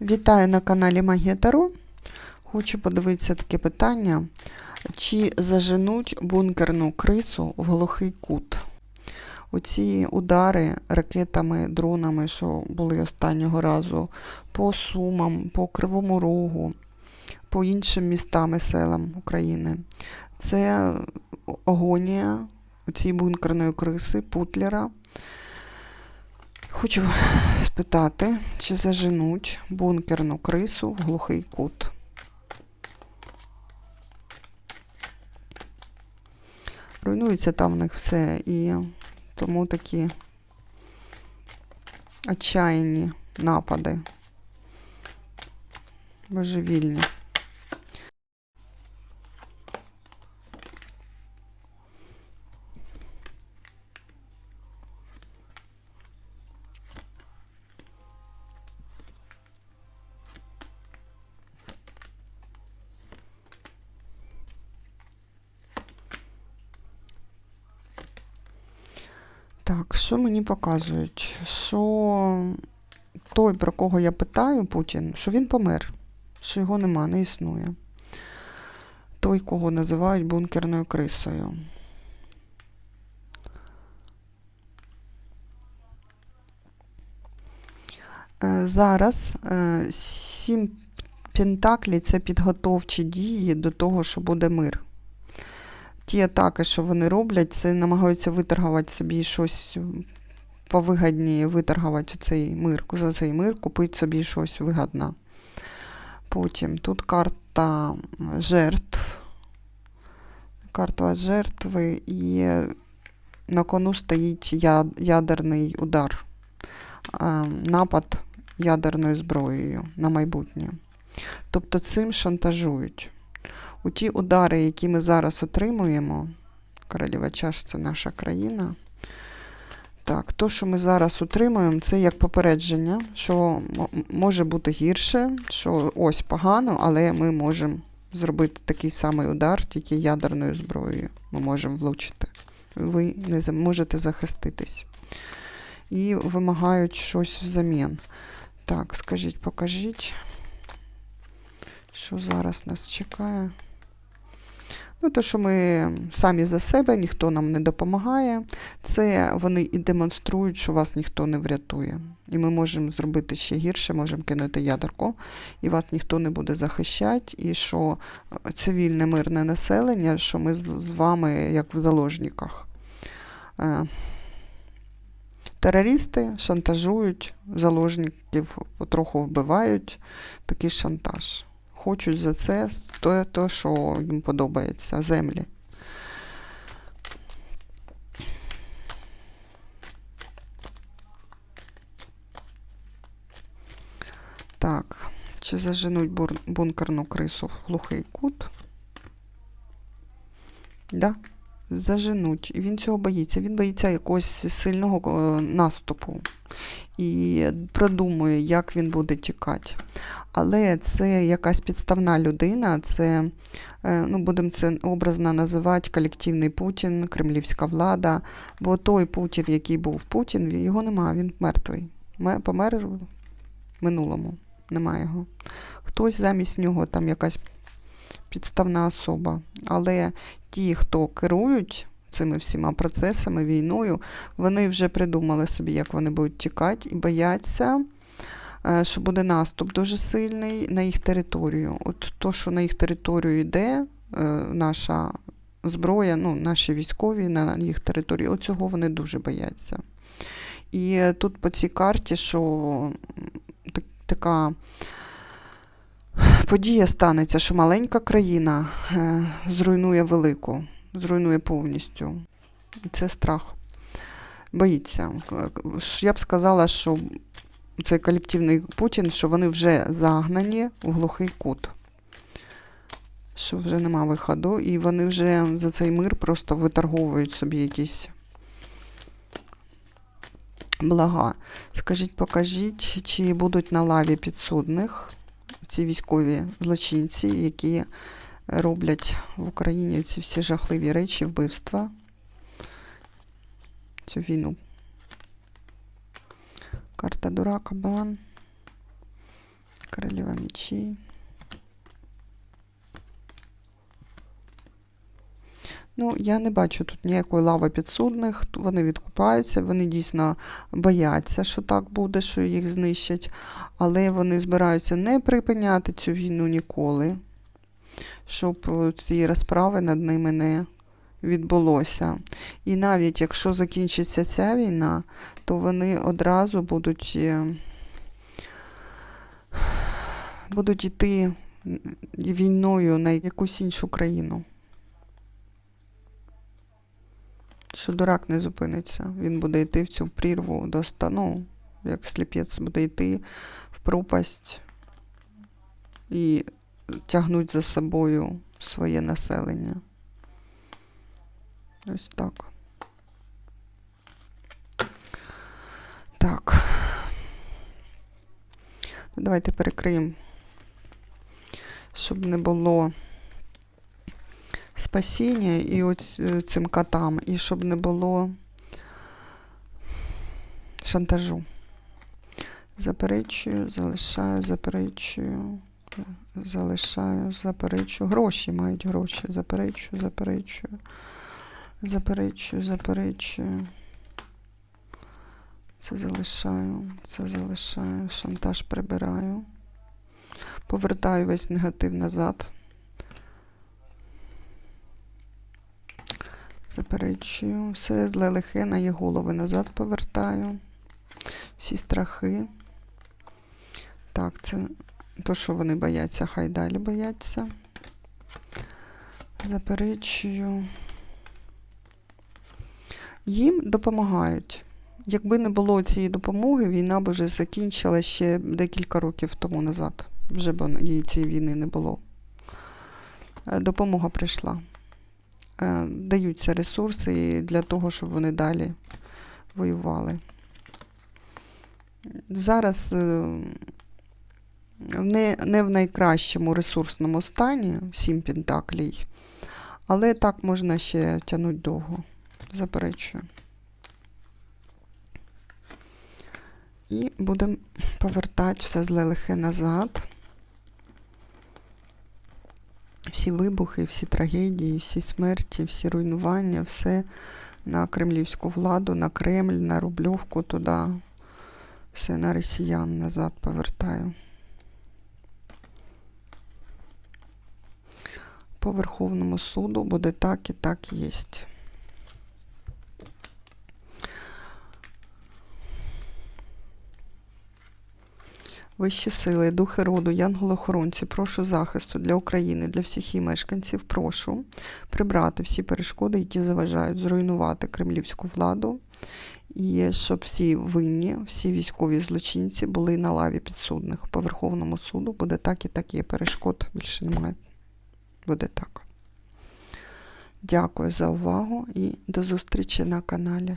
Вітаю на каналі Магія. Хочу подивитися таке питання. Чи заженуть бункерну крису в глухий кут? Оці удари ракетами, дронами, що були останнього разу, по Сумам, по Кривому Рогу, по іншим містам і селам України. Це агонія цієї бункерної криси, Путлера. Хочу спитати, чи заженуть бункерну крису в глухий кут. Руйнується там в них все, і тому такі отчаянні напади. Божевільні. Що мені показують? Що той, про кого я питаю, Путін, що він помер, що його нема, не існує. Той, кого називають бункерною крисою. Е, Зараз е, сім пентаклів це підготовчі дії до того, що буде мир ті атаки, що вони роблять, це намагаються виторгувати собі щось повигадні, виторгувати цей мир, за цей мир, купити собі щось вигадне. Потім тут карта жертв. Карта жертви і на кону стоїть ядерний удар, напад ядерною зброєю на майбутнє. Тобто цим шантажують. У ті удари, які ми зараз отримуємо, королева чаш це наша країна. Так, то, що ми зараз отримуємо, це як попередження, що може бути гірше, що ось погано, але ми можемо зробити такий самий удар, тільки ядерною зброєю. Ми можемо влучити. Ви не можете захиститись. І вимагають щось взамін. Так, скажіть, покажіть, що зараз нас чекає. Ну, те, що ми самі за себе, ніхто нам не допомагає, це вони і демонструють, що вас ніхто не врятує. І ми можемо зробити ще гірше, можемо кинути ядерку, і вас ніхто не буде захищати, і що цивільне мирне населення, що ми з вами як в заложниках. Е, терористи шантажують, заложників потроху вбивають, такий шантаж хочуть за це те, то, що їм подобається, землі. Так, чи заженуть бункерну крису в глухий кут? Да, заженуть. І він цього боїться. Він боїться якогось сильного е, наступу і продумує, як він буде тікати. Але це якась підставна людина, це, е, ну, будемо це образно називати колективний Путін, кремлівська влада. Бо той Путін, який був Путін, його немає, він мертвий. Помер в минулому, немає його. Хтось замість нього, там якась підставна особа. Але ті, хто керують цими всіма процесами, війною, вони вже придумали собі, як вони будуть тікати, і бояться, е, що буде наступ дуже сильний на їх територію. От то, що на їх територію йде, е, наша зброя, ну, наші військові на їх території, оцього вони дуже бояться. І тут по цій карті, що така. Подія станеться, що маленька країна е, зруйнує велику зруйнує повністю. І це страх. Боїться. Я б сказала, що цей колективний Путін, що вони вже загнані в глухий кут. Що вже нема виходу, і вони вже за цей мир просто виторговують собі якісь блага. Скажіть, покажіть, чи будуть на лаві підсудних ці військові злочинці, які роблять в Україні ці всі жахливі речі, вбивства, цю війну. Карта дурака, балан. королева мечей. Ну, я не бачу тут ніякої лави підсудних. Вони відкупаються, вони дійсно бояться, що так буде, що їх знищать. Але вони збираються не припиняти цю війну ніколи, щоб е, ці розправи над ними не відбулося. І навіть якщо закінчиться ця війна, то вони одразу будуть, е, будуть йти війною на якусь іншу країну. Що дурак не зупиниться. Він буде йти в цю прірву до стану, як сліпець буде йти в пропасть і тягнуть за собою своє населення. Ось так. Так. Давайте перекриємо, щоб не було спасіння і е, цим котам, і щоб не було шантажу. Заперечую, залишаю, заперечую, залишаю, заперечую. Гроші мають гроші. Заперечую, заперечую. Заперечую, заперечую. Це залишаю, це залишаю, шантаж прибираю. Повертаю весь негатив назад. Заперечую. Все зле лихе на її голови назад повертаю. Всі страхи. Так, це то, що вони бояться, хай далі бояться. Заперечую. Їм допомагають. Якби не було цієї допомоги, війна б вже закінчила ще декілька років тому назад. Вже б її цієї війни не було. Е, Допомога прийшла. Е, Даються ресурси для того, щоб вони далі воювали. Зараз е, не, не в найкращому ресурсному стані сім пентаклей, але так можна ще тягнути довго. Заперечую. І будемо повертати все зле лихе назад. Всі вибухи, всі трагедії, всі смерті, всі руйнування, все на кремлівську владу, на Кремль, на Рубльовку туди. Все на росіян назад повертаю. По Верховному суду буде так і так єсть. Вищі сили, духи роду, янголи-охоронці, прошу захисту для України, для всіх її мешканців, прошу прибрати всі перешкоди, які заважають зруйнувати кремлівську владу, і щоб всі винні, всі військові злочинці були на лаві підсудних. По Верховному суду буде так і так є перешкод, більше немає. Буде так. Дякую за увагу і до зустрічі на каналі.